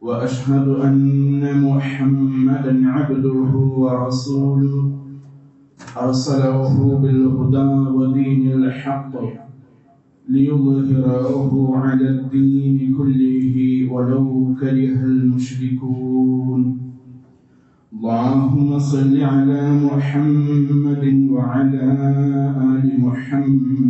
وأشهد أن محمدا عبده ورسوله. أرسله بالهدى ودين الحق ليظهره على الدين كله ولو كره المشركون. اللهم صل على محمد وعلى آل محمد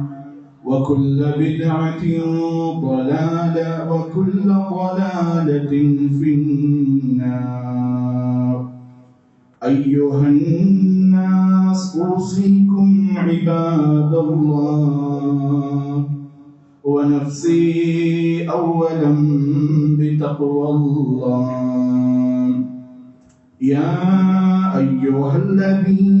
وكل بدعة ضلالة وكل ضلالة في النار. أيها الناس أوصيكم عباد الله ونفسي أولا بتقوى الله. يا أيها الذين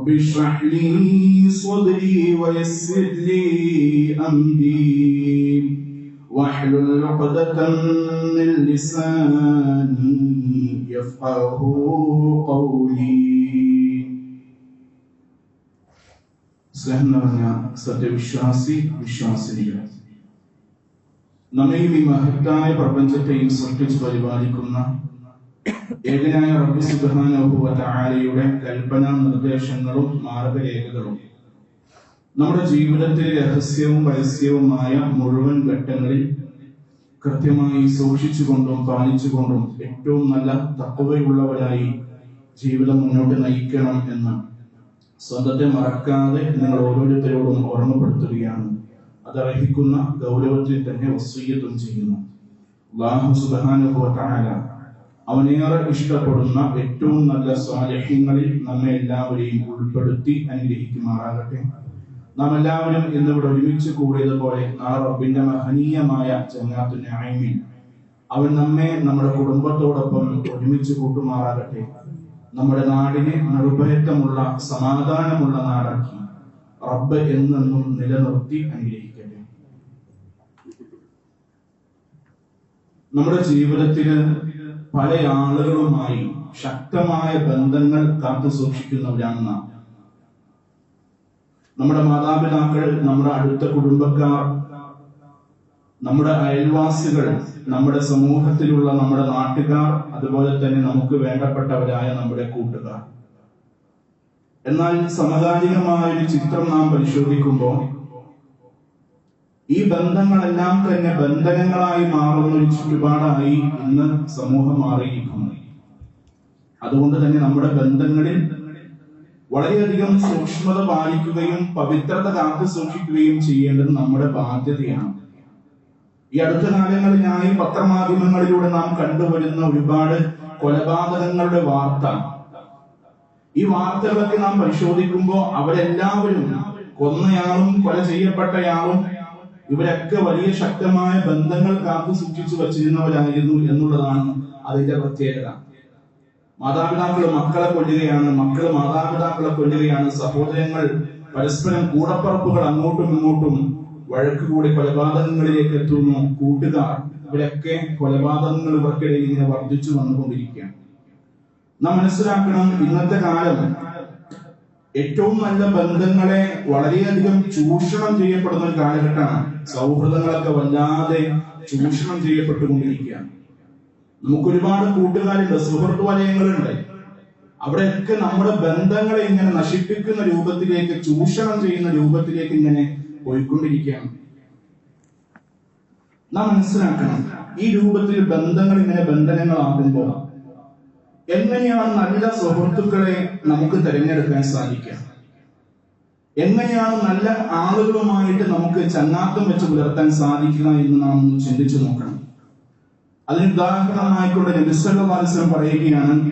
رب اشرح لي صدري ويسر لي أمري واحلل عقدة من لساني يفقه قولي സ്നേഹം നിറഞ്ഞ സത്യവിശ്വാസി വിശ്വാസിനികൾ നമ്മയും ഈ മഹത്തായ പ്രപഞ്ചത്തെയും സൃഷ്ടിച്ച് പരിപാലിക്കുന്ന ഏകനായ റബ്ബി സുബാനുഭവത്താലയുടെ കൽപ്പന നിർദ്ദേശങ്ങളും മാർഗരേഖകളും നമ്മുടെ ജീവിതത്തിലെ രഹസ്യവും പരസ്യവുമായ മുഴുവൻ ഘട്ടങ്ങളിൽ കൃത്യമായി സൂക്ഷിച്ചുകൊണ്ടും പാലിച്ചുകൊണ്ടും ഏറ്റവും നല്ല തക്കവയുള്ളവരായി ജീവിതം മുന്നോട്ട് നയിക്കണം എന്ന് സ്വന്തത്തെ മറക്കാതെ നിങ്ങൾ ഓരോരുത്തരോടും ഓർമ്മപ്പെടുത്തുകയാണ്. അത് അർഹിക്കുന്ന ഗൗരവത്തിൽ തന്നെ വസ്തുയത്വം ചെയ്യുന്നു. അള്ളാഹു സുബാനുഭവത്തായ അവനേറെ ഇഷ്ടപ്പെടുന്ന ഏറ്റവും നല്ല സ്വാലഹ്യങ്ങളിൽ നമ്മെ എല്ലാവരെയും ഉൾപ്പെടുത്തി അനുഗ്രഹിക്കുമാറാകട്ടെ. നാം എല്ലാവരും ഇന്നിവിടെ ഒരുമിച്ച് കൂടിയതുപോലെ നാളെ റബ്ബിന്റെ മഹനീയമായ ചങ്ങാത്ത ന്യായമിൽ അവൻ നമ്മെ നമ്മുടെ കുടുംബത്തോടൊപ്പം ഒരുമിച്ച് കൂട്ടുമാറാകട്ടെ. നമ്മുടെ നാടിനെ നിർഭയത്വമുള്ള സമാധാനമുള്ള നാടാക്കി റബ്ബ് എന്നെന്നും നിലനിർത്തി അനുഗ്രഹിക്കട്ടെ. നമ്മുടെ ജീവിതത്തിൽ പല ആളുകളുമായി ശക്തമായ ബന്ധങ്ങൾ കാത്തു സൂക്ഷിക്കുന്നവരാണ് നാം നമ്മുടെ മാതാപിതാക്കൾ നമ്മുടെ അടുത്ത കുടുംബക്കാർ നമ്മുടെ അയൽവാസികൾ നമ്മുടെ സമൂഹത്തിലുള്ള നമ്മുടെ നാട്ടുകാർ അതുപോലെ തന്നെ നമുക്ക് വേണ്ടപ്പെട്ടവരായ നമ്മുടെ കൂട്ടുകാർ. എന്നാൽ സമകാലികമായ ഒരു ചിത്രം നാം പരിശോധിക്കുമ്പോൾ ഈ ബന്ധങ്ങളെല്ലാം തന്നെ ബന്ധനങ്ങളായി മാറുന്ന ഒരു ചുറ്റുപാടായി ഇന്ന് സമൂഹം മാറിയിരിക്കുന്നു. അതുകൊണ്ട് തന്നെ നമ്മുടെ ബന്ധങ്ങളിൽ വളരെയധികം സൂക്ഷ്മത പാലിക്കുകയും പവിത്രത കാത്തു സൂക്ഷിക്കുകയും ചെയ്യേണ്ടത് നമ്മുടെ ബാധ്യതയാണ്. ഈ അടുത്ത കാലങ്ങളിലായി പത്രമാധ്യമങ്ങളിലൂടെ നാം കണ്ടുവരുന്ന ഒരുപാട് കൊലപാതകങ്ങളുടെ വാർത്ത. ഈ വാർത്തകളൊക്കെ നാം പരിശോധിക്കുമ്പോൾ അവരെല്ലാവരും കൊന്നയാളും കൊല ചെയ്യപ്പെട്ടയാളും ഇവരൊക്കെ വലിയ ശക്തമായ ബന്ധങ്ങൾ കാത്തു സൂക്ഷിച്ചു വച്ചിരുന്നവരായിരുന്നു എന്നുള്ളതാണ് അതിന്റെ പ്രത്യേകത. മാതാപിതാക്കൾ മക്കളെ കൊല്ലുകയാണ് മക്കൾ മാതാപിതാക്കളെ കൊല്ലുകയാണ്. സഹോദരങ്ങൾ പരസ്പരം കൂടപ്പറപ്പുകൾ അങ്ങോട്ടും ഇങ്ങോട്ടും വഴക്ക് കൂടി കൊലപാതകങ്ങളിലേക്ക് എത്തുന്നു. കൂട്ടുകാർ ഇവരൊക്കെ കൊലപാതകങ്ങൾ ഇവർക്കിടയിൽ ഇങ്ങനെ വർദ്ധിച്ചു വന്നുകൊണ്ടിരിക്കുകയാണ്. നാം മനസ്സിലാക്കണം ഇന്നത്തെ കാലം ഏറ്റവും നല്ല ബന്ധങ്ങളെ വളരെയധികം ചൂഷണം ചെയ്യപ്പെടുന്ന ഒരു കാലഘട്ടമാണ്. സൗഹൃദങ്ങളൊക്കെ വല്ലാതെ ചൂഷണം ചെയ്യപ്പെട്ടുകൊണ്ടിരിക്കുകയാണ്. നമുക്ക് ഒരുപാട് കൂട്ടുകാരുണ്ട് സുഹൃത്ത് വലയങ്ങളുണ്ട്. അവിടെയൊക്കെ നമ്മുടെ ബന്ധങ്ങളെ ഇങ്ങനെ നശിപ്പിക്കുന്ന രൂപത്തിലേക്ക് ചൂഷണം ചെയ്യുന്ന രൂപത്തിലേക്ക് ഇങ്ങനെ പോയിക്കൊണ്ടിരിക്കുകയാണ്. നാം മനസ്സിലാക്കണം ഈ രൂപത്തിൽ ബന്ധങ്ങൾ ഇങ്ങനെ ബന്ധനങ്ങളാകുമ്പോൾ എങ്ങനെയാണ് നല്ല സുഹൃത്തുക്കളെ നമുക്ക് തിരഞ്ഞെടുക്കാൻ സാധിക്കുക? എങ്ങനെയാണ് നല്ല ആളുകളുമായിട്ട് നമുക്ക് ചങ്ങാത്തം വെച്ച് പുലർത്താൻ സാധിക്കുക എന്ന് നാം ഒന്ന് ചിന്തിച്ചു നോക്കണം. അതിന് ഉദാഹരണമായിക്കൊണ്ട് നബിസ്വല്ലാസ്ലം പറയുകയാണ്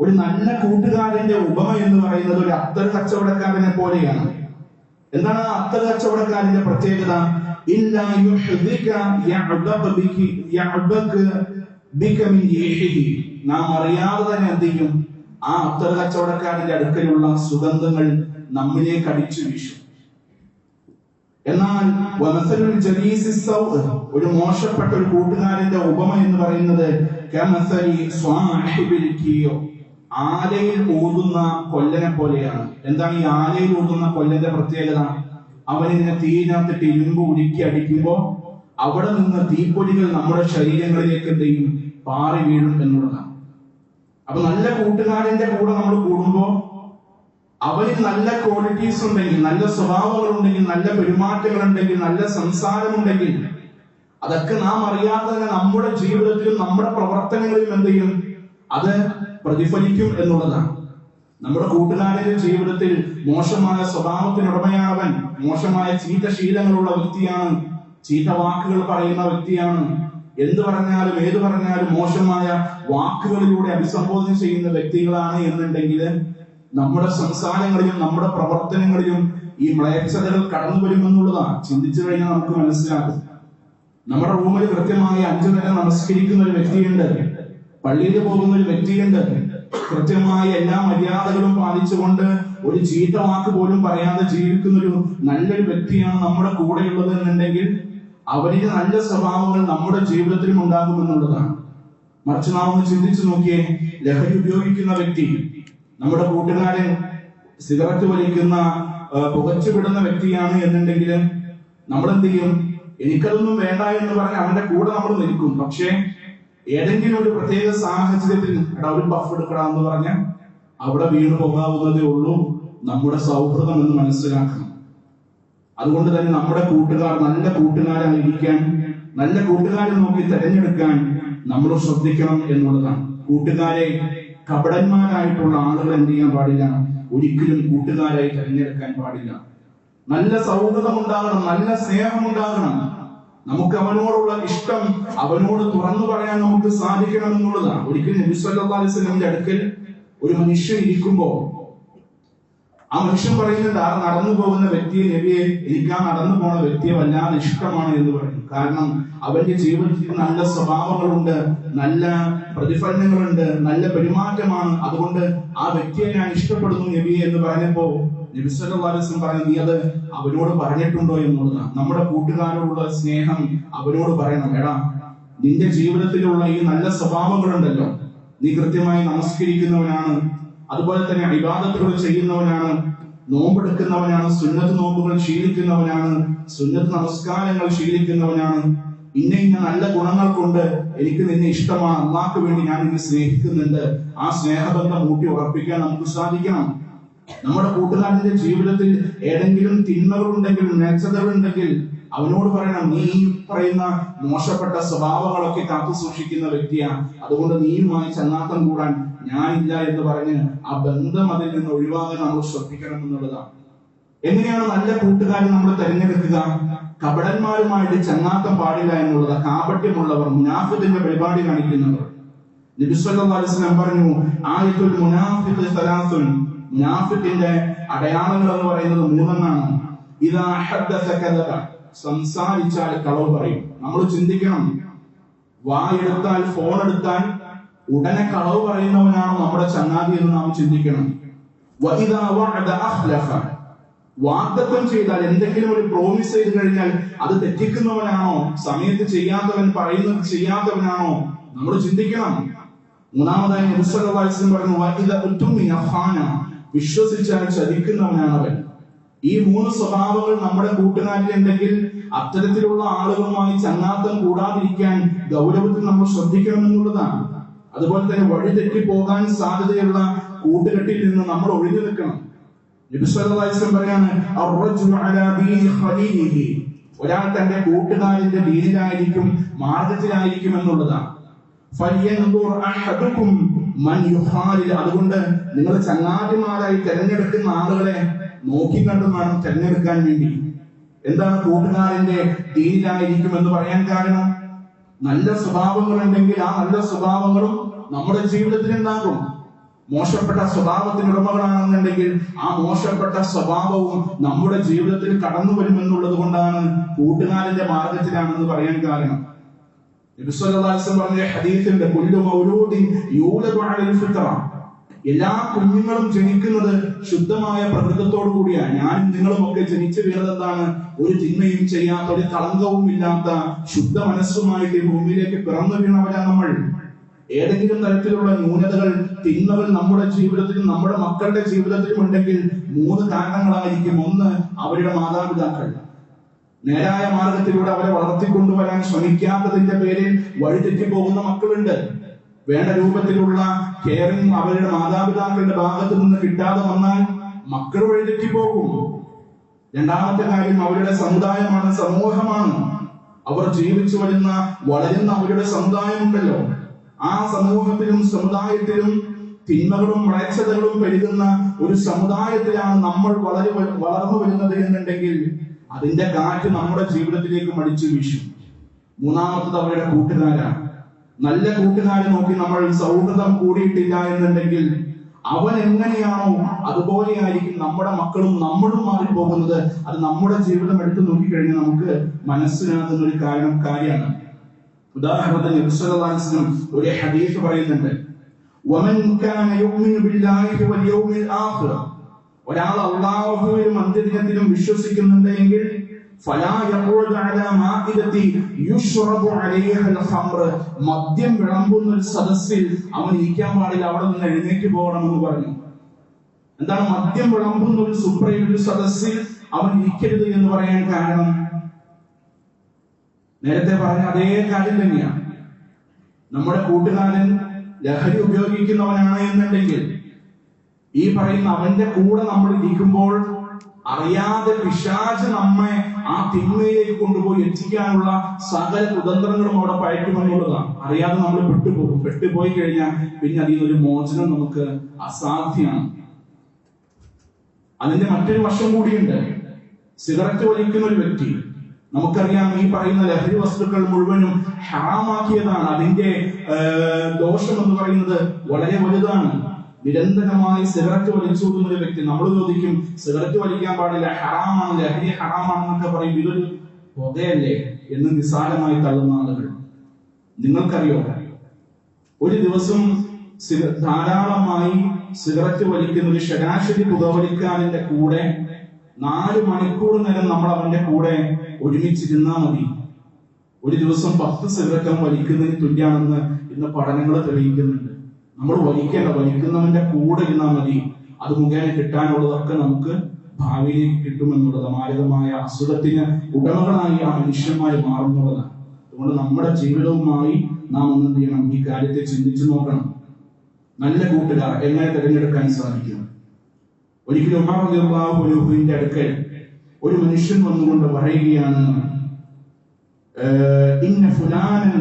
ഒരു നല്ല കൂട്ടുകാരന്റെ ഉപമ എന്ന് പറയുന്നത് ഒരു അത്തർ കച്ചവടക്കാരനെ പോലെയാണ്. എന്താണ് ആ അത്തർ കച്ചവടക്കാരന്റെ പ്രത്യേകത? ഇല്ലാ യുഹ്ദിക യഅബക ബികി യഅബക ബിക മിൻ യഹിഹി നാം അറിയാതെ തന്നെ ആ അത്തർ കച്ചവടക്കാരന്റെ അടുക്കലുള്ള സുഗന്ധങ്ങൾ നമ്മിലേക്ക് അടിച്ചു വീശും. എന്നാൽ ഒരു മോശപ്പെട്ട ഒരു കൂട്ടുകാരന്റെ ഉപമ എന്ന് പറയുന്നത് ആലയിൽ ഊതുന്ന കൊല്ലനെ പോലെയാണ്. എന്താണ് ഈ ആലയിൽ ഊതുന്ന കൊല്ലന്റെ പ്രത്യേകത? അവനിങ്ങനെ തീയിനകത്തിട്ട് ഇരുമ്പ് ഉരുക്കി അടിക്കുമ്പോ അവിടെ നിന്ന് തീപ്പൊലികൾ നമ്മുടെ ശരീരങ്ങളിലേക്ക് എന്ത് ചെയ്യും? പാറി വീഴും എന്നുള്ളതാണ്. അപ്പൊ നല്ല കൂട്ടുകാരന്റെ കൂടെ നമ്മൾ കൂടുമ്പോൾ അവന് നല്ല ക്വാളിറ്റീസ് ഉണ്ടെങ്കിൽ നല്ല സ്വഭാവങ്ങൾ ഉണ്ടെങ്കിൽ നല്ല പെരുമാറ്റങ്ങൾ ഉണ്ടെങ്കിൽ നല്ല സംസാരമുണ്ടെങ്കിൽ അതൊക്കെ നാം അറിയാതെ തന്നെ നമ്മുടെ ജീവിതത്തിലും നമ്മുടെ പ്രവർത്തനങ്ങളിലും എന്ത് ചെയ്യും? അത് പ്രതിഫലിക്കും എന്നുള്ളതാണ്. നമ്മുടെ കൂട്ടുകാരുടെ ജീവിതത്തിൽ മോശമായ സ്വഭാവത്തിനുടമയാണവൻ. മോശമായ ചീത്ത ശീലങ്ങളുള്ള വ്യക്തിയാണ്. ചീത്ത വാക്കുകൾ പറയുന്ന വ്യക്തിയാണ്. എന്ത് പറഞ്ഞാലും ഏത് പറഞ്ഞാലും മോശമായ വാക്കുകളിലൂടെ അഭിസംബോധന ചെയ്യുന്ന വ്യക്തികളാണ് എന്നുണ്ടെങ്കിൽ നമ്മുടെ സംസാരങ്ങളിലും നമ്മുടെ പ്രവർത്തനങ്ങളിലും ഈ മ്ലേച്ഛതകൾ കടന്നു വരുമെന്നുള്ളതാണ് ചിന്തിച്ചു കഴിഞ്ഞാൽ നമുക്ക് മനസ്സിലാകും. നമ്മുടെ റൂമിൽ കൃത്യമായി അഞ്ചു നേരം നമസ്കരിക്കുന്ന ഒരു വ്യക്തിയുണ്ട്. പള്ളിയിൽ പോകുന്ന ഒരു വ്യക്തിയുണ്ട്. കൃത്യമായി എല്ലാ മര്യാദകളും പാലിച്ചുകൊണ്ട് ഒരു ചീത്ത വാക്ക് പോലും പറയാതെ ജീവിക്കുന്ന ഒരു നല്ലൊരു വ്യക്തിയാണ് നമ്മുടെ കൂടെയുള്ളത് എന്നുണ്ടെങ്കിൽ അവരിൽ നല്ല സ്വഭാവങ്ങൾ നമ്മുടെ ജീവിതത്തിലും ഉണ്ടാകുമെന്നുള്ളതാണ് മറിച്ച് നാം ഒന്ന് ചിന്തിച്ചു നോക്കിയേ ലഹരി ഉപയോഗിക്കുന്ന വ്യക്തി നമ്മുടെ കൂട്ടുകാരൻ സിഗരറ്റ് വലിക്കുന്ന പുകച്ചുവിടുന്ന പുകച്ചു വിടുന്ന വ്യക്തിയാണ് എന്നുണ്ടെങ്കിൽ നമ്മൾ എന്ത് ചെയ്യും? എനിക്കതൊന്നും വേണ്ട എന്ന് പറഞ്ഞ് അവന്റെ കൂടെ നമ്മൾ നിൽക്കും. പക്ഷേ ഏതെങ്കിലും ഒരു പ്രത്യേക സാഹചര്യത്തിൽ എടാ ഒരു ബഫ് എടുക്കടാ എന്ന് പറഞ്ഞ അവിടെ വീണ് പോകാവുന്നതേ ഉള്ളൂ. നമ്മുടെ സൗഹൃദം എന്ന് മനസ്സിലാക്കണം. അതുകൊണ്ട് തന്നെ നമ്മുടെ കൂട്ടുകാർ നല്ല കൂട്ടുകാരായിരിക്കാൻ നല്ല കൂട്ടുകാരെ നോക്കി തിരഞ്ഞെടുക്കാൻ നമ്മൾ ശ്രദ്ധിക്കണം എന്നുള്ളതാണ്. കൂട്ടുകാരെ കപടന്മാരായിട്ടുള്ള ആളുകൾ എന്ത് ചെയ്യാൻ പാടില്ല? ഒരിക്കലും കൂട്ടുകാരായി തിരഞ്ഞെടുക്കാൻ പാടില്ല. നല്ല സൗഹൃദം ഉണ്ടാകണം നല്ല സ്നേഹം ഉണ്ടാകണം നമുക്ക് അവനോടുള്ള ഇഷ്ടം അവനോട് തുറന്നു പറയാൻ നമുക്ക് സാധിക്കണം എന്നുള്ളതാണ്. ഒരിക്കലും നബി സല്ലല്ലാഹു അലൈഹി അടുക്കൽ ഒരു മനുഷ്യൻ ഇരിക്കുമ്പോ ആ മനുഷ്യൻ പറയുന്നുണ്ട് ആ നടന്നു പോകുന്ന വ്യക്തിയെ നബിയെ എനിക്ക് ആ നടന്നു പോണ വ്യക്തിയെ വല്ലാതെ ഇഷ്ടമാണ് എന്ന് പറയും കാരണം അവന്റെ ജീവിതത്തിൽ നല്ല സ്വഭാവങ്ങളുണ്ട് നല്ല പ്രതിഫലനങ്ങളുണ്ട് നല്ല പെരുമാറ്റമാണ്. അതുകൊണ്ട് ആ വ്യക്തിയെ ഞാൻ ഇഷ്ടപ്പെടുന്നു നബിയെ എന്ന് പറഞ്ഞപ്പോ നബിസ്വല്ലാസ്ലം പറഞ്ഞു നീ അത് അവനോട് പറഞ്ഞിട്ടുണ്ടോ എന്നുള്ളതാണ് നമ്മുടെ കൂട്ടുകാരോടുള്ള സ്നേഹം അവനോട് പറയണം. എടാ നിന്റെ ജീവിതത്തിലുള്ള ഈ നല്ല സ്വഭാവങ്ങളുണ്ടല്ലോ. നീ കൃത്യമായി നമസ്കരിക്കുന്നവനാണ്. അതുപോലെ തന്നെ അഭിവാദത്തുകൾ ചെയ്യുന്നവനാണ്. നോമ്പെടുക്കുന്നവനാണ്. സുന്നത്ത് നോമ്പുകൾ ശീലിക്കുന്നവനാണ്. സുന്നത്ത് നമസ്കാരങ്ങൾ ശീലിക്കുന്നവനാണ്. ഇന്ന ഇന്ന നല്ല ഗുണങ്ങൾ കൊണ്ട് എനിക്ക് നിന്നെ ഇഷ്ടമാണ്. അള്ളാഹ്ക്ക് വേണ്ടി ഞാൻ നിന്നെ സ്നേഹിക്കുന്നുണ്ട്. ആ സ്നേഹബന്ധം ഊട്ടി ഉറപ്പിക്കാൻ നമുക്ക് സാധിക്കണം. നമ്മുടെ കൂട്ടുകാരന്റെ ജീവിതത്തിൽ ഏതെങ്കിലും തിന്മകളുണ്ടെങ്കിൽ നേച്ചതകളുണ്ടെങ്കിൽ അവനോട് പറയണം നീ പറയുന്ന മോശപ്പെട്ട സ്വഭാവങ്ങളൊക്കെ കാത്തു സൂക്ഷിക്കുന്ന വ്യക്തിയാണ്. അതുകൊണ്ട് നീയുമായി ചങ്ങാത്തം കൂടാൻ ഞാനില്ല എന്ന് പറഞ്ഞ് ആ ബന്ധം അതിൽ നിന്ന് ഒഴിവാകാൻ നമ്മൾ ശ്രദ്ധിക്കണം എന്നുള്ളതാണ്. എങ്ങനെയാണ് നല്ല കൂട്ടുകാരൻ നമ്മൾ തിരഞ്ഞെടുക്കുക? കപടന്മാരുമായിട്ട് ചങ്ങാത്തം പാടില്ല എന്നുള്ളത് കാപട്യമുള്ളവർ മുനാഫിത്തിന്റെ പരിപാടി കാണിക്കുന്നവർ. നബി സല്ലല്ലാഹു അലൈഹി പറഞ്ഞു ആയത്തുൽ മുനാഫിഖ് സലാസുൻ മുനാഫിഖിന്റെ അടയാളങ്ങൾ എന്ന് പറയുന്നത് മൂന്നെണ്ണാണ്. ഇതാ ഹദ്ദസ കദബ സംസാരിച്ചാൽ കളവ് പറയും. നമ്മൾ ചിന്തിക്കണം. വായെടുത്താൽ ഫോൺ എടുത്താൽ ഉടനെ കളവ് പറയുന്നവനാണ് നമ്മുടെ ചങ്ങാതി എന്ന് നാം ചിന്തിക്കണം. വാഗ്ദത്തം ചെയ്താൽ എന്തെങ്കിലും ഒരു പ്രോമിസ് ചെയ്ത് കഴിഞ്ഞാൽ അത് തെറ്റിക്കുന്നവനാണോ? സമയത്ത് ചെയ്യാത്തവൻ പറയുന്നത് ചെയ്യാത്തവനാണോ? നമ്മൾ ചിന്തിക്കണം. മൂന്നാമതായി പറഞ്ഞു വിശ്വസിച്ചാൽ ചതിക്കുന്നവനാണ് അവൻ ഈ മൂന്ന് സ്വഭാവങ്ങൾ നമ്മുടെ കൂട്ടുകാരിലുണ്ടെങ്കിൽ അത്തരത്തിലുള്ള ആളുകളുമായി ചങ്ങാത്തം കൂടാതിരിക്കാൻ ഗൗരവത്തിൽ നമ്മൾ ശ്രദ്ധിക്കണം എന്നുള്ളതാണ് അതുപോലെ തന്നെ വഴിതെറ്റി പോകാൻ സാധ്യതയുള്ള കൂട്ടുകെട്ടിൽ നിന്ന് നമ്മൾ ഒഴിഞ്ഞു നിൽക്കണം. പറയാണ് ഒരാൾ തന്റെ കൂട്ടുകാരന്റെ വീടിലായിരിക്കും മാർഗത്തിലായിരിക്കും എന്നുള്ളതാണ്. അതുകൊണ്ട് നിങ്ങൾ ചങ്ങാതിമാരായി തെരഞ്ഞെടുക്കുന്ന ആളുകളെ നോക്കി കണ്ടു വേണം തെരഞ്ഞെടുക്കാൻ വേണ്ടി. എന്താണ് കൂട്ടുകാരന്റെ ദീനിലായിരിക്കും എന്ന് പറയാൻ കാരണം? നല്ല സ്വഭാവങ്ങൾ ഉണ്ടെങ്കിൽ ആ നല്ല സ്വഭാവങ്ങളും നമ്മുടെ ജീവിതത്തിൽ ഉണ്ടാകും മോശപ്പെട്ട സ്വഭാവത്തിന് ഉടമകളാണെന്നുണ്ടെങ്കിൽ ആ മോശപ്പെട്ട സ്വഭാവവും നമ്മുടെ ജീവിതത്തിൽ കടന്നു വരുമെന്നുള്ളത് കൊണ്ടാണ് കൂട്ടുകാരന്റെ മാർഗത്തിലാണെന്ന് പറയാൻ കാരണം നബി സല്ലല്ലാഹു അലൈഹി വസല്ലം പറഞ്ഞ ഹദീഫിന്റെ എല്ലാ കുഞ്ഞുങ്ങളും ജനിക്കുന്നത് ശുദ്ധമായ പ്രകൃതത്തോടു കൂടിയാണ്. ഞാനും നിങ്ങളും ഒക്കെ ജനിച്ചു വീണത് എന്താണ് ഒരു തിന്മയും ചെയ്യാത്ത ഒരു കളങ്കവും ഇല്ലാത്ത ശുദ്ധ മനസ്സുമായിട്ട് ഭൂമിയിലേക്ക് പിറന്നു വീണവരാണ് നമ്മൾ. ഏതെങ്കിലും തരത്തിലുള്ള ന്യൂനതകൾ തിന്മകൾ നമ്മുടെ ജീവിതത്തിലും നമ്മുടെ മക്കളുടെ ജീവിതത്തിലും ഉണ്ടെങ്കിൽ മൂന്ന് കാരണങ്ങളായിരിക്കും. ഒന്ന് അവരുടെ മാതാപിതാക്കൾ. നേരായ മാർഗത്തിലൂടെ അവരെ വളർത്തിക്കൊണ്ടുവരാൻ ശ്രമിക്കാത്തതിന്റെ പേരിൽ വഴിതെറ്റി പോകുന്ന മക്കളുണ്ട്. വേണ്ട രൂപത്തിലുള്ള കെയറിംഗ് അവരുടെ മാതാപിതാക്കളുടെ ഭാഗത്ത് നിന്ന് കിട്ടാതെ വന്നാൽ മക്കൾ വഴിതെറ്റി പോകും. രണ്ടാമത്തെ കാര്യം അവരുടെ സമുദായമാണ് സമൂഹമാണ്. അവർ ജീവിച്ചു വരുന്ന വളരുന്ന അവരുടെ സമുദായമുണ്ടല്ലോ. ആ സമൂഹത്തിലും സമുദായത്തിലും തിന്മകളും മ്ലേച്ഛതകളും പെരുകുന്ന ഒരു സമുദായത്തിലാണ് നമ്മൾ വളരെ വളർന്നു വരുന്നത് എന്നുണ്ടെങ്കിൽ അതിന്റെ കാറ്റ് നമ്മുടെ ജീവിതത്തിലേക്ക് മടിച്ചു വീശും. മൂന്നാമത്തത് അവരുടെ കൂട്ടുകാരാണ്. നല്ല കൂട്ടുകാരെ നോക്കി നമ്മൾ സൗഹൃദം കൂടിയിട്ടില്ല എന്നുണ്ടെങ്കിൽ അവൻ എങ്ങനെയാണോ അതുപോലെയായിരിക്കും നമ്മുടെ മക്കളും നമ്മളും മാറിപ്പോകുന്നത്. അത് നമ്മുടെ ജീവിതം എടുത്തു നോക്കിക്കഴിഞ്ഞാൽ നമുക്ക് മനസ്സിലാകുന്ന ഒരു കാരണം കാര്യമാണ്. ഉദാഹരണത്തിന് വസല്ലം ഒരു ഹദീഫ് പറയുന്നുണ്ട്. ഒരാൾ അള്ളാഹുവിനും അന്ത്യദിനത്തിലും അലൈഹൽ ഖംർ. മദ്യം വിളമ്പുന്ന ഒരു സദസ്സിൽ അവൻ ഇരിക്കാൻ പാടില്ല അവിടെ നിന്ന് എഴുന്നേറ്റ് പോകണമെന്ന് പറഞ്ഞു. എന്താണ് മദ്യം വിളമ്പുന്ന ഒരു സുപ്രീം സദസ്സിൽ അവൻ ഇരിക്കരുത് എന്ന് പറയാൻ കാരണം? നേരത്തെ പറഞ്ഞ അതേ കാര്യം തന്നെയാണ്. നമ്മുടെ കൂട്ടുകാരൻ ലഹരി ഉപയോഗിക്കുന്നവനാണ് എന്നുണ്ടെങ്കിൽ ഈ പറയുന്ന അവന്റെ കൂടെ നമ്മൾ ഇരിക്കുമ്പോൾ അറിയാതെ പിശാച് നമ്മെ ആ തിന്മയിലേക്ക് കൊണ്ടുപോയി എത്തിക്കാനുള്ള സകല കുതന്ത്രങ്ങളും അവിടെ പയറ്റുമെന്നുള്ളതാണ്. അറിയാതെ നമ്മൾ പെട്ടുപോകും. പെട്ടുപോയി കഴിഞ്ഞാൽ പിന്നെ അതിൽ നിന്നൊരു മോചനം നമുക്ക് അസാധ്യമാണ്. അതിന്റെ മറ്റൊരു വശം കൂടിയുണ്ട്. സിഗരറ്റ് വലിക്കുന്ന ഒരു വ്യക്തി. നമുക്കറിയാം ഈ പറയുന്ന ലഹരി വസ്തുക്കൾ മുഴുവനും ഹറാമാക്കിയതാണ്. അതിന്റെ ദോഷം എന്ന് പറയുന്നത് വളരെ വലുതാണ്. നിരന്തരമായി സിഗരറ്റ് വലിച്ചുകൊടുക്കുന്ന ഒരു വ്യക്തി നമ്മൾ ചോദിക്കും സിഗരറ്റ് വലിക്കാൻ പാടില്ല ഹറാമാണ് ലഹരി ഹറാമാണെന്നൊക്കെ പറയും. ഇതൊരു പുകയല്ലേ എന്ന് നിസ്സാരമായി തള്ളുന്ന ആളുകൾ. നിങ്ങൾക്കറിയോ? ഒരു ദിവസം ധാരാളമായി സിഗരറ്റ് വലിക്കുന്ന ഒരു ശരാശരി പുകവലിക്കാരന്റെ കൂടെ നാല് മണിക്കൂർ നേരം നമ്മൾ അവന്റെ കൂടെ ഒരുമിച്ചിരുന്നാ മതി. ഒരു ദിവസം പത്ത് സിഗരറ്റും വലിക്കുന്നതിന് തുല്യാണെന്ന് ഇന്ന് പഠനങ്ങൾ തെളിയിക്കുന്നുണ്ട്. നമ്മൾ വലിക്കേണ്ട വലിക്കുന്നവന്റെ കൂടെ ഇരുന്നാൽ മതി. അത് മുഖേന കിട്ടാനുള്ളതൊക്കെ നമുക്ക് ഭാവിയിലേക്ക് കിട്ടുമെന്നുള്ളത് മാരകമായ അസുഖത്തിന് ഉടമകളായി ആ മനുഷ്യന്മാർ മാറുന്നുള്ളതാണ് അതുകൊണ്ട് നമ്മുടെ ജീവിതവുമായി നാം എന്ത് ചെയ്യണം? ഈ കാര്യത്തെ ചിന്തിച്ചു നോക്കണം. നല്ല കൂട്ടുകാർ എങ്ങനെ തിരഞ്ഞെടുക്കാൻ സാധിക്കും? ഒരിക്കലും അൻഹുവിന്റെ അടുക്കൽ ഒരു മനുഷ്യൻ വന്നുകൊണ്ട് പറയുകയാണ് ഇന്ന ഫുലാനൻ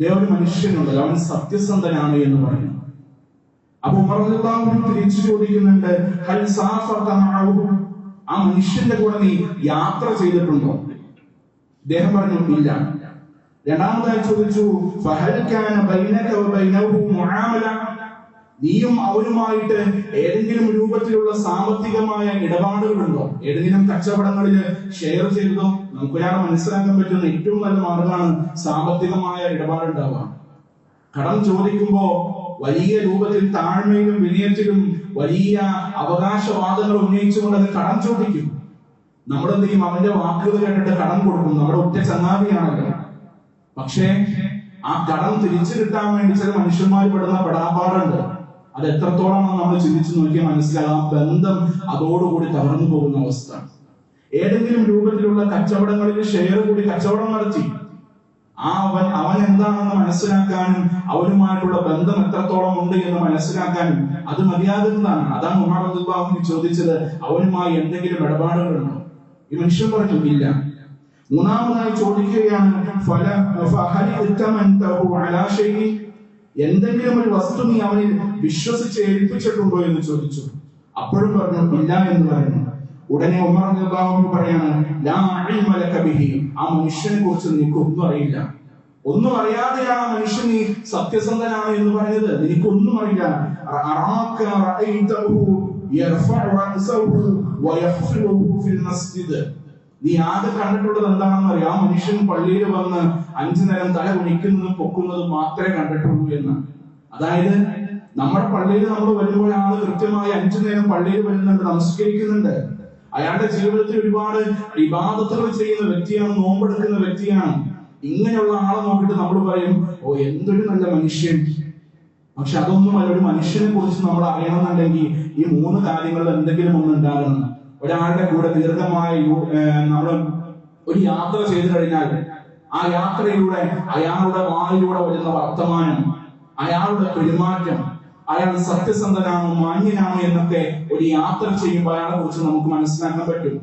റജുലു സിദ്ഖിൻ. ദേ ഒരു അവൻ സത്യസന്ധനാണ് എന്ന് പറഞ്ഞു. അപ്പൊ മറന്നുള്ള തിരിച്ചു ചോദിക്കുന്നുണ്ട് ഹൽ ആ മനുഷ്യന്റെ കൂടെ നീ യാത്ര ചെയ്തിട്ടുണ്ടോ? അദ്ദേഹം പറഞ്ഞു ഇല്ല. രണ്ടാമതായി ചോദിച്ചു നീയും അവനുമായിട്ട് ഏതെങ്കിലും രൂപത്തിലുള്ള സാമ്പത്തികമായ ഇടപാടുകളുണ്ടോ? ഏതെങ്കിലും കച്ചവടങ്ങളിൽ ഷെയർ ചെയ്തതോ? നമുക്കൊരാളെ മനസ്സിലാക്കാൻ പറ്റുന്ന ഏറ്റവും നല്ല മാർഗമാണ് സാമ്പത്തികമായ ഇടപാടുണ്ടാവുക. കടം ചോദിക്കുമ്പോ വലിയ രൂപത്തിൽ താഴ്മയിലും വിനയത്തിലും വലിയ അവകാശവാദങ്ങൾ ഉന്നയിച്ചുകൊണ്ട് അത് കടം ചോദിക്കും. നമ്മളെന്തെങ്കിലും അവന്റെ വാക്കുകൾ കേട്ടിട്ട് കടം കൊടുക്കും. നമ്മുടെ ഒറ്റ ചങ്ങാതിയാണല്ലോ പക്ഷേ ആ കടം തിരിച്ചു കിട്ടാൻ വേണ്ടി ചില മനുഷ്യന്മാർ പെടുന്ന പെടാപ്പാടുണ്ട്. അത് എത്രത്തോളം നമ്മൾ ചിന്തിച്ചു നോക്കിയാൽ മനസ്സിലാകാം. ബന്ധം അതോടുകൂടി തകർന്നു പോകുന്ന അവസ്ഥ. ഏതെങ്കിലും രൂപത്തിലുള്ള കച്ചവടങ്ങളിൽ ഷെയർ കൂടി കച്ചവടം നടത്തി. ആ അവൻ അവൻ എന്താണെന്ന് മനസ്സിലാക്കാനും അവനുമായിട്ടുള്ള ബന്ധം എത്രത്തോളം ഉണ്ട് എന്ന് മനസ്സിലാക്കാനും അത് മതിയാകുന്നതാണ്. അതാണ് ഉമാർ റളിയല്ലാഹു ചോദിച്ചത് അവനുമായി എന്തെങ്കിലും ഇടപാടുകളുണ്ടോ ഈ മനുഷ്യൻ പറഞ്ഞു ഇല്ല. മൂന്നാമതായി ചോദിക്കുകയാണ് ഫല എന്തെങ്കിലും ഒരു വസ്തു നീ അവനിൽ വിശ്വസിച്ച് ഏൽപ്പിച്ചിട്ടുണ്ടോ എന്ന് ചോദിച്ചു. അപ്പോഴും പറഞ്ഞു ഇല്ല എന്ന് പറയുന്നു. ഉടനെ ഉമർ അൻഹു പറയാണ് ആ മനുഷ്യനെ കുറിച്ച് നിനക്ക് ഒന്നും അറിയില്ല. ഒന്നും അറിയാതെയാണ് ആ മനുഷ്യൻ നീ സത്യസന്ധനാണ് എന്ന് പറഞ്ഞത്. നിനക്കൊന്നും അറിയില്ല. നീ ആകെ കണ്ടിട്ടുള്ളത് എന്താണെന്ന് അറിയാം. ആ മനുഷ്യൻ പള്ളിയിൽ വന്ന് അഞ്ചു നേരം തല കുണിക്കുന്നതും പൊക്കുന്നതും മാത്രമേ കണ്ടിട്ടുള്ളൂ എന്ന്. അതായത് നമ്മുടെ പള്ളിയിൽ നമ്മൾ വരുമ്പോൾ ആൾ കൃത്യമായി അഞ്ചു നേരം പള്ളിയിൽ വരുന്നുണ്ട് നമസ്കരിക്കുന്നുണ്ട്. അയാളുടെ ജീവിതത്തിൽ ഒരുപാട് വിവാദത്തുകൾ ചെയ്യുന്ന വ്യക്തിയാണ് നോമ്പെടുക്കുന്ന വ്യക്തിയാണ്. ഇങ്ങനെയുള്ള ആളെ നോക്കിയിട്ട് നമ്മൾ പറയും ഓ എന്തൊരു നല്ല മനുഷ്യൻ. പക്ഷെ അതൊന്നും അതൊന്നുമല്ല ഒരു മനുഷ്യനെ കുറിച്ച് നമ്മൾ അറിയണമെന്നുണ്ടെങ്കിൽ ഈ മൂന്ന് കാര്യങ്ങളിൽ എന്തെങ്കിലും ഒന്ന് ഒരാളുടെ കൂടെ ദീർഘമായി നമ്മൾ ഒരു യാത്ര ചെയ്തു കഴിഞ്ഞാൽ ആ യാത്രയിലൂടെ അയാളുടെ വായിലൂടെ വരുന്ന വർത്തമാനം അയാളുടെ പെരുമാറ്റം അയാൾ സത്യസന്ധനാണോ മാന്യനാണോ എന്നൊക്കെ ഒരു യാത്ര ചെയ്യുമ്പോൾ അയാളെ കുറിച്ച് നമുക്ക് മനസ്സിലാക്കാൻ പറ്റും.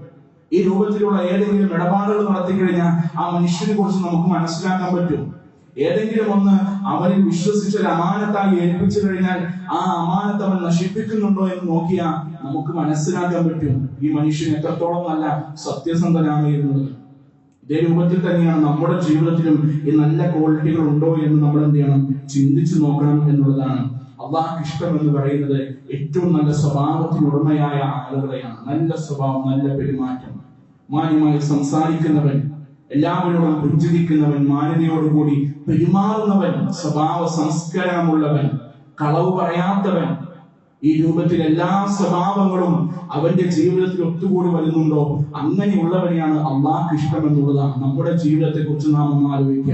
ഈ രൂപത്തിലുള്ള ഏതെങ്കിലും ഇടപാടുകൾ നടത്തി കഴിഞ്ഞാൽ ആ മനുഷ്യനെ കുറിച്ച് നമുക്ക് മനസ്സിലാക്കാൻ പറ്റും. ഏതെങ്കിലും ഒന്ന് അവനിൽ വിശ്വസിച്ച ഒരു അമാനത്തായി ഏൽപ്പിച്ചു കഴിഞ്ഞാൽ ആ അമാനത്ത് അവൻ നശിപ്പിക്കുന്നുണ്ടോ എന്ന് നോക്കിയാൽ നമുക്ക് മനസ്സിലാക്കാൻ പറ്റും. ഈ മനുഷ്യൻ എത്രത്തോളം നല്ല സത്യസന്ധനാണ് എന്നുള്ളത് ഇതേ രൂപത്തിൽ തന്നെയാണ് നമ്മുടെ ജീവിതത്തിലും ഈ നല്ല ക്വാളിറ്റികൾ ഉണ്ടോ എന്ന് നമ്മൾ എന്ത് ചെയ്യണം? ചിന്തിച്ചു നോക്കണം എന്നുള്ളതാണ്. അള്ളാഹ് ഇഷ്ടം എന്ന് പറയുന്നത് ഏറ്റവും നല്ല സ്വഭാവത്തിനുടമയായ ആളുകളെയാണ്. നല്ല സ്വഭാവം നല്ല പെരുമാറ്റം. മാന്യമായി സംസാരിക്കുന്നവൻ എല്ലാവരോടും പുഞ്ചിരിക്കുന്നവൻ മാന്യതയോടുകൂടി പെരുമാറുന്നവൻ സ്വഭാവ സംസ്കാരമുള്ളവൻ കളവ് പറയാത്തവൻ ഈ രൂപത്തിൽ എല്ലാ സ്വഭാവങ്ങളും അവന്റെ ജീവിതത്തിൽ ഒത്തുകൂടി വരുന്നുണ്ടോ? അങ്ങനെയുള്ളവനെയാണ് അള്ളാഹ് ഇഷ്ടം എന്നുള്ളതാണ് നമ്മുടെ ജീവിതത്തെ കുറിച്ച് നാം ഒന്ന് ആലോചിക്കുക.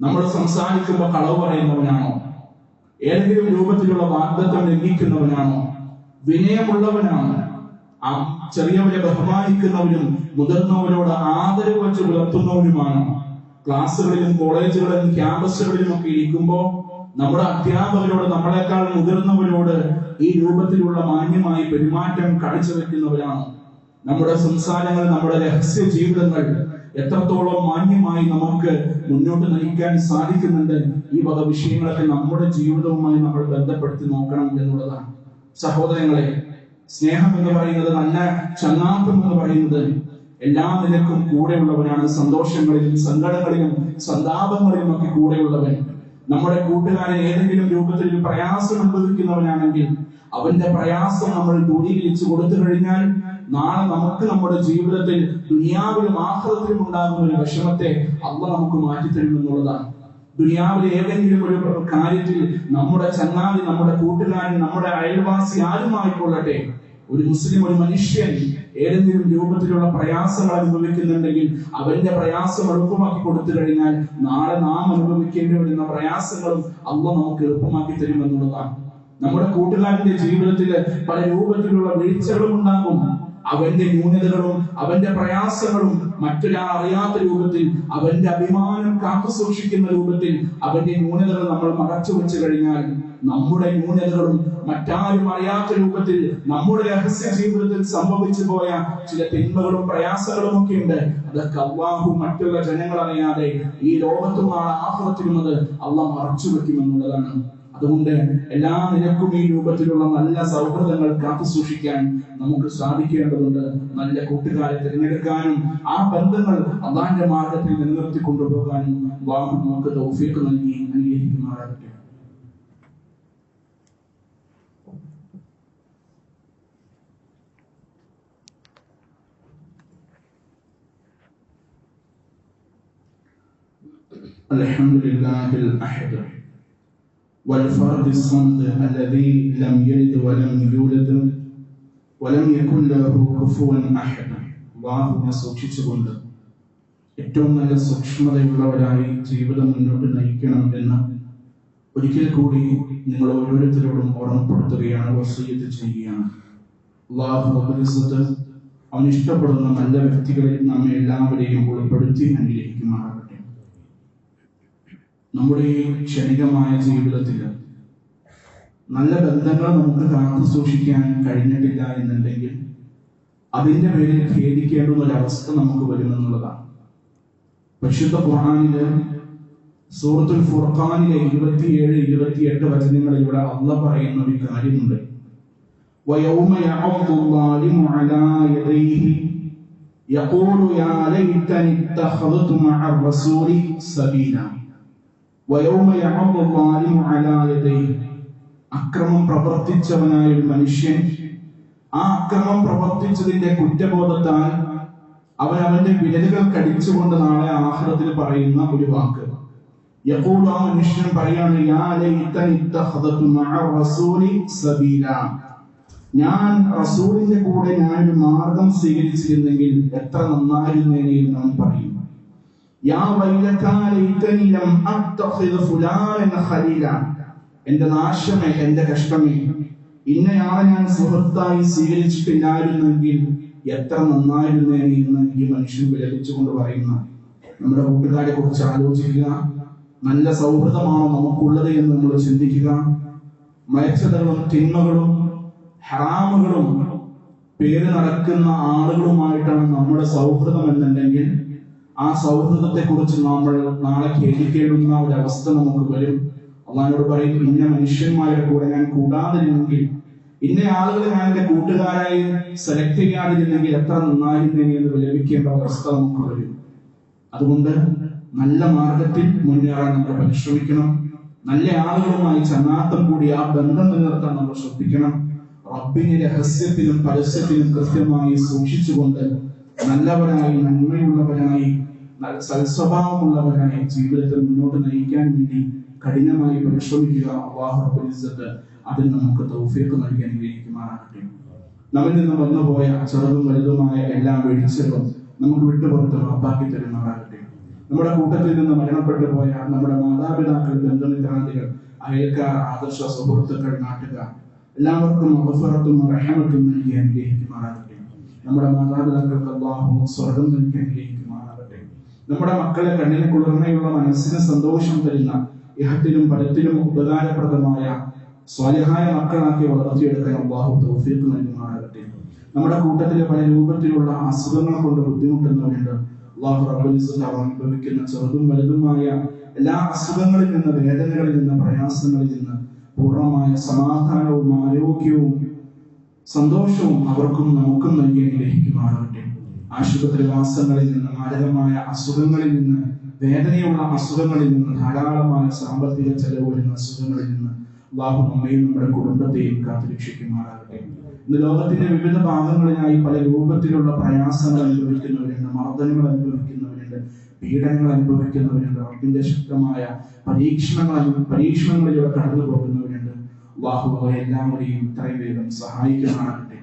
നമ്മൾ സംസാരിക്കുമ്പോൾ കളവ് പറയുന്നവനാണോ? ഏതെങ്കിലും രൂപത്തിലുള്ള വാഗ്ദത്വം ലംഘിക്കുന്നവനാണോ? വിനയമുള്ളവനാണോ? ആ ചെറിയവരെ ബഹുമാനിക്കുന്നവരും മുതിർന്നവരോട് ആദരവ് വെച്ച് പുലർത്തുന്നവരുമാണ് ക്ലാസ്സുകളിലും കോളേജുകളിലും ക്യാമ്പസുകളിലും ഒക്കെ ഇരിക്കുമ്പോൾ നമ്മുടെ അധ്യാപകരോട് നമ്മളെക്കാൾ മുതിർന്നവരോട് ഈ രൂപത്തിലുള്ള മാന്യമായി പെരുമാറ്റം കാഴ്ചവെക്കുന്നവരാണ് നമ്മുടെ സംസാരങ്ങൾ നമ്മുടെ രഹസ്യ ജീവിതങ്ങൾ എത്രത്തോളം മാന്യമായി നമുക്ക് മുന്നോട്ട് നയിക്കാൻ സാധിക്കുന്നുണ്ട് ഈ വക വിഷയങ്ങളൊക്കെ നമ്മുടെ ജീവിതവുമായി നമ്മൾ ബന്ധപ്പെടുത്തി നോക്കണം എന്നുള്ളതാണ്. സഹോദരങ്ങളെ സ്നേഹം എന്ന് പറയുന്നത് നല്ല ചങ്ങാത്തം എന്ന് പറയുന്നത് എല്ലാ നിലക്കും കൂടെയുള്ളവനാണ്. സന്തോഷങ്ങളിലും സങ്കടങ്ങളിലും സന്താപങ്ങളിലും ഒക്കെ കൂടെയുള്ളവൻ. നമ്മുടെ കൂട്ടുകാരൻ ഏതെങ്കിലും രൂപത്തിൽ ഒരു പ്രയാസം അനുഭവിക്കുന്നവനാണെങ്കിൽ അവന്റെ പ്രയാസം നമ്മൾ ദൂരീകരിച്ചു കൊടുത്തു കഴിഞ്ഞാൽ നാളെ നമുക്ക് നമ്മുടെ ജീവിതത്തിൽ ദുനിയാവിലും ആഹ്ലത്തിലും ഉണ്ടാകുന്ന ഒരു വിഷമത്തെ അള്ള നമുക്ക് മാറ്റിത്തരും എന്നുള്ളതാണ്. ദുനിയാവിലെ ഏതെങ്കിലും ഒരു കാര്യത്തിൽ നമ്മുടെ ചങ്ങാതി നമ്മുടെ കൂട്ടുകാരൻ നമ്മുടെ അയൽവാസി ആരുമായിക്കൊള്ളട്ടെ? ഒരു മുസ്ലിം ഒരു മനുഷ്യൻ ഏതെങ്കിലും രൂപത്തിലുള്ള പ്രയാസങ്ങൾ അനുഭവിക്കുന്നുണ്ടെങ്കിൽ അവന്റെ പ്രയാസം എളുപ്പമാക്കി കൊടുത്തു കഴിഞ്ഞാൽ നാളെ നാം അനുഭവിക്കേണ്ടി വരുന്ന പ്രയാസങ്ങളും അള്ള നമുക്ക് എളുപ്പമാക്കി തരുമെന്നുള്ളതാണ് നമ്മുടെ കൂട്ടുകാരന്റെ ജീവിതത്തിൽ പല രൂപത്തിലുള്ള വീഴ്ചകളും ഉണ്ടാകും. അവന്റെ ന്യൂനതകളും അവന്റെ പ്രയാസങ്ങളും മറ്റൊരാൾ അറിയാത്ത രൂപത്തിൽ അവന്റെ അഭിമാനം കാത്തു സൂക്ഷിക്കുന്ന രൂപത്തിൽ അവന്റെ ന്യൂനതകൾ നമ്മൾ മറച്ചു വെച്ചു കഴിഞ്ഞാൽ നമ്മുടെ ന്യൂനതകളും മറ്റാരും അറിയാത്ത രൂപത്തിൽ നമ്മുടെ രഹസ്യ ജീവിതത്തിൽ സംഭവിച്ചു പോയ ചില തിന്മകളും പ്രയാസങ്ങളും ഒക്കെ ഉണ്ട്. അതൊക്കെ അള്ളാഹു മറ്റുള്ള ജനങ്ങൾ അറിയാതെ ഈ ലോകത്തും നാളെ ആഹ്ലത്തിലും അത് അള്ളാഹ് മറച്ചു വെക്കുമെന്നുള്ളതാണ് അതുകൊണ്ട് എല്ലാ നിലക്കും ഈ രൂപത്തിലുള്ള നല്ല സൗഹൃദങ്ങൾ കാത്തു സൂക്ഷിക്കാൻ നമുക്ക് സാധിക്കേണ്ടതുണ്ട് നല്ല കൂട്ടുകാരെ തിരഞ്ഞെടുക്കാനും ആ ബന്ധങ്ങൾ അള്ളാന്റെ മാർഗത്തിൽ നിലനിർത്തി കൊണ്ടുപോകാനും അള്ളാഹു നമുക്ക് തൗഫീഖ് നൽകി അനുഗ്രഹിക്കുമാറാകട്ടെ الحمد لله الأحد والفرد الصمد الذي لم يلد ولم يولد ولم يكن له كفوا أحد അള്ളാഹുവിനെ സൂക്ഷിച്ചുകൊണ്ട് ഏറ്റവും നല്ല സൂക്ഷ്മതയുള്ളവരായി ജീവിതം മുന്നോട്ട് നയിക്കണം എന്ന് ഒരിക്കൽ കൂടി നിങ്ങൾ ഓരോരുത്തരോടും ഓർമ്മപ്പെടുത്തുകയാണ് വസീയത്ത് ചെയ്യുകയാണ് അള്ളാഹു അബുലിസത്ത് അവൻ ഇഷ്ടപ്പെടുന്ന നല്ല വ്യക്തികളിൽ നമ്മെ എല്ലാവരെയും ഉൾപ്പെടുത്തി അനുഗ്രഹിക്കുമാറാകട്ടെ നമ്മുടെ ഈ ക്ഷണികമായ ജീവിതത്തിൽ നല്ല ബന്ധങ്ങൾ നമുക്ക് കാത്തു സൂക്ഷിക്കാൻ കഴിഞ്ഞിട്ടില്ല എന്നുണ്ടെങ്കിൽ അതിന്റെ പേരിൽ ഖേദിക്കേണ്ടുന്ന ഒരു അവസ്ഥ നമുക്ക് വരുമെന്നുള്ളതാണ് പരിശുദ്ധ ഖുർആനില് സൂറത്തുൽ ഫുർഖാനിലെ ഇരുപത്തിയേഴ് ഇരുപത്തിയെട്ട് വചനങ്ങളിലൂടെ അള്ള പറയുന്ന ഒരു കാര്യമുണ്ട് ويوم يعض الظالم على يديه يقول يا ليتني اتخذت مع الرسول سبيلا അക്രമം പ്രവർത്തിച്ചവനായ ഒരു മനുഷ്യൻ ആ അക്രമം പ്രവർത്തിച്ചതിന്റെ കുറ്റബോധത്താൽ അവൻ അവന്റെ വിരലുകൾ കടിച്ചുകൊണ്ട് നാളെ ആഹ്ലത്തിൽ പറയുന്ന ഒരു വാക്ക്. യഖൂൽ ആ മനുഷ്യൻ പറയാണ് ഞാൻ റസൂലിന്റെ കൂടെ ഞാൻ ഒരു മാർഗം സ്വീകരിച്ചിരുന്നെങ്കിൽ എത്ര നന്നായിരുന്നേനെ എന്ന് അവൻ പറയും. എന്റെ നാശമേ എന്റെ കഷ്ടമേ. ഇന്നയാളെ ഞാൻ സുഹൃത്തായി സ്വീകരിച്ചിട്ടില്ലായിരുന്നെങ്കിൽ എത്ര നന്നായിരുന്നേനെ എന്ന് ഈ മനുഷ്യൻ വിലപിച്ചുകൊണ്ട് പറയുന്ന. നമ്മുടെ കൂട്ടുകാരെ കുറിച്ച് ആലോചിക്കുക. നല്ല സൗഹൃദമാണോ നമുക്കുള്ളത് എന്ന് നമ്മൾ ചിന്തിക്കുക. മയച്ചതകളും തിന്മകളും ഹറാമുകളും പേര് നടക്കുന്ന ആളുകളുമായിട്ടാണ് നമ്മുടെ സൗഹൃദം എന്നുണ്ടെങ്കിൽ ആ സൗഹൃദത്തെ കുറിച്ച് നമ്മൾ നാളെ ഖേദിക്കേണ്ടുന്ന ഒരു അവസ്ഥ നമുക്ക് വരും. അള്ളഹാനോട് പറയും ഇന്ന മനുഷ്യന്മാരുടെ കൂടെ ഞാൻ കൂടാതിരുന്നെങ്കിൽ ഇന്ന ആളുകളെ ഞാൻ എന്റെ കൂട്ടുകാരായി സെലക്ട് ചെയ്യാതിരുന്നെങ്കിൽ എത്ര നന്നായിരുന്നെങ്കിൽ എന്ന് വിലപിക്കേണ്ട അവസ്ഥ നമുക്ക് വരും. അതുകൊണ്ട് നല്ല മാർഗത്തിൽ മുന്നേറാൻ നമ്മൾ പരിശ്രമിക്കണം. നല്ല ആളുകളുമായി ചങ്ങാത്തം കൂടി ആ ബന്ധം നിലനിർത്താൻ നമ്മൾ ശ്രദ്ധിക്കണം. റബ്ബിനെ രഹസ്യത്തിലും പരസ്യത്തിലും കൃത്യമായി സൂക്ഷിച്ചുകൊണ്ട് നല്ലവരായി നന്മയുള്ളവരായി സൽസ്വഭാവമുള്ളവരായി ജീവിതത്തിൽ മുന്നോട്ട് നയിക്കാൻ വേണ്ടി കഠിനമായി പരിശ്രമിക്കുക അവാഹിച്ചത് അതിൽ നമുക്ക് തൗഫീഖ് നൽകി അനുഗ്രഹിക്കുമാറാകട്ടെ. നമ്മിൽ നിന്ന് വന്നുപോയ ചെറുതും വലുതുമായ എല്ലാ വീഴ്ചകളും നമുക്ക് വിട്ടുപുറത്ത് ഉറപ്പാക്കി തരുന്നവരാകട്ടെ നമ്മുടെ കൂട്ടത്തിൽ നിന്ന് മരണപ്പെട്ടു പോയ നമ്മുടെ മാതാപിതാക്കൾ ബന്ധുമിത്രാദികൾ അയൽക്കാർ ആദർശ സുഹൃത്തുക്കൾ നാട്ടുകാർ എല്ലാവർക്കും അവസരത്തും റഹമത്തും നൽകി അനുഗ്രഹിക്കുമാറാകട്ടെ. നമ്മുടെ മാതാപിതാക്കൾക്ക് അള്ളാഹു സ്വർഗം നൽകി അനുഗ്രഹിക്കുമാറാകട്ടെ. നമ്മുടെ മക്കളെ കണ്ണിന് കുളിർമയുള്ള മനസ്സിന് സന്തോഷം തരുന്ന ഇഹത്തിലും പരത്തിലും ഉപകാരപ്രദമായ സ്വാലിഹായ മക്കളാക്കി വളർത്തിയെടുക്കാൻ അള്ളാഹു തൗഫീഖ് നൽകുമാറാകട്ടെ. നമ്മുടെ കൂട്ടത്തിലെ പല രൂപത്തിലുള്ള അസുഖങ്ങൾ കൊണ്ട് ബുദ്ധിമുട്ടുന്നവരുണ്ട്. അള്ളാഹു അവർ അനുഭവിക്കുന്ന ചെറുതും വലുതുമായ എല്ലാ അസുഖങ്ങളിൽ നിന്ന് വേദനകളിൽ നിന്ന് പ്രയാസങ്ങളിൽ നിന്ന് പൂർണമായ സമാധാനവും ആരോഗ്യവും സന്തോഷവും അവർക്കും നമുക്കും നൽകി അനുഗ്രഹിക്കുമാറാകട്ടെ ആശുപത്രിവാസങ്ങളിൽ നിന്ന് മാരകമായ അസുഖങ്ങളിൽ നിന്ന് വേദനയുള്ള അസുഖങ്ങളിൽ നിന്ന് ധാരാളമായ സാമ്പത്തിക ചെലവ് വരുന്ന അസുഖങ്ങളിൽ നിന്ന് അള്ളാഹു നമ്മയും നമ്മുടെ കുടുംബത്തെയും കാത്തുരക്ഷിക്കുമാറാകട്ടെ ഇന്ന് ലോകത്തിന്റെ വിവിധ ഭാഗങ്ങളിലായി പല രൂപത്തിലുള്ള പ്രയാസങ്ങൾ അനുഭവിക്കുന്നവരുണ്ട് മർദ്ദനങ്ങൾ അനുഭവിക്കുന്നവരുണ്ട് പീഡനങ്ങൾ അനുഭവിക്കുന്നവരുണ്ട്. റബ്ബിന്റെ ശക്തമായ പരീക്ഷണങ്ങൾ പരീക്ഷണങ്ങളിലൂടെ കടന്നു പോകുന്നവരുണ്ട് അള്ളാഹു അവരെ എല്ലാം കൂടിയും ഇത്രയും വേഗം സഹായിക്കുമാറാകട്ടെ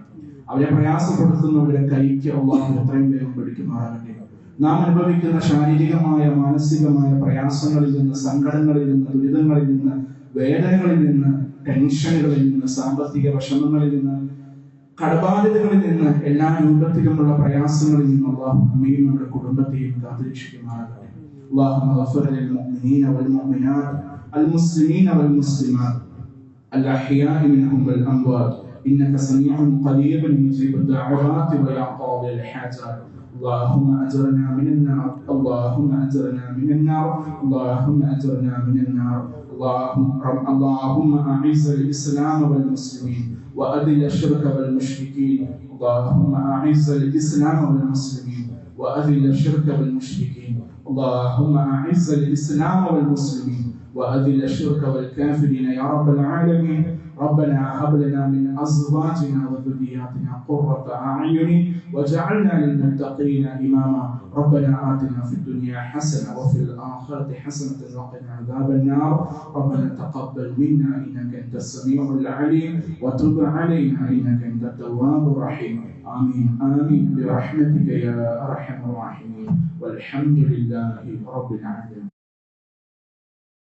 അവരെ പ്രയാസപ്പെടുത്തുന്നവരെ കൈക്ക് അള്ളാഹു എത്രയും വേഗം പിടിക്കുമാറാകട്ടെ നാം അനുഭവിക്കുന്ന ശാരീരികമായ മാനസികമായ പ്രയാസങ്ങളിൽ നിന്ന് സങ്കടങ്ങളിൽ നിന്ന് ദുരിതങ്ങളിൽ നിന്ന് വേദനകളിൽ നിന്ന് ടെൻഷനുകളിൽ നിന്ന് സാമ്പത്തിക വിഷമങ്ങളിൽ നിന്ന് കടബാധ്യതകളിൽ നിന്ന് എല്ലാ രൂപത്തിലുമുള്ള പ്രയാസങ്ങളിൽ നിന്ന് അള്ളാഹു നമ്മയും നമ്മുടെ കുടുംബത്തെയും കാത്തുരക്ഷിക്കുമാറാകട്ടെ اللهم اغفر للمؤمنين والمؤمنات المسلمين والمسلمات الأحياء منهم والأموات. إنك سميع قريب مجيب الدعوات ويا قاضي الحاجات اللهم أجرنا من النار. اللهم أجرنا من النار. اللهم أجرنا من النار. اللهم اللهم أعز الإسلام والمسلمين وأذل الشرك والمشركين. اللهم أعز الإسلام والمسلمين وأذل الشرك والمشركين. اللهم أعز الإسلام والمسلمين وأذل الشرك والكافرين يا رب العالمين. ربنا هب لنا من أزواجنا وذرياتنا قرة أعين وجعلنا للمتقين إماما. ربنا آتنا في الدنيا حسنة وفي الآخرة حسنة وقنا عذاب النار. ربنا تقبل منا إنك أنت السميع العليم وتب علينا إنك أنت التواب الرحيم. آمين. آمين. برحمتك يا أرحم الراحمين. والحمد لله رب العالمين.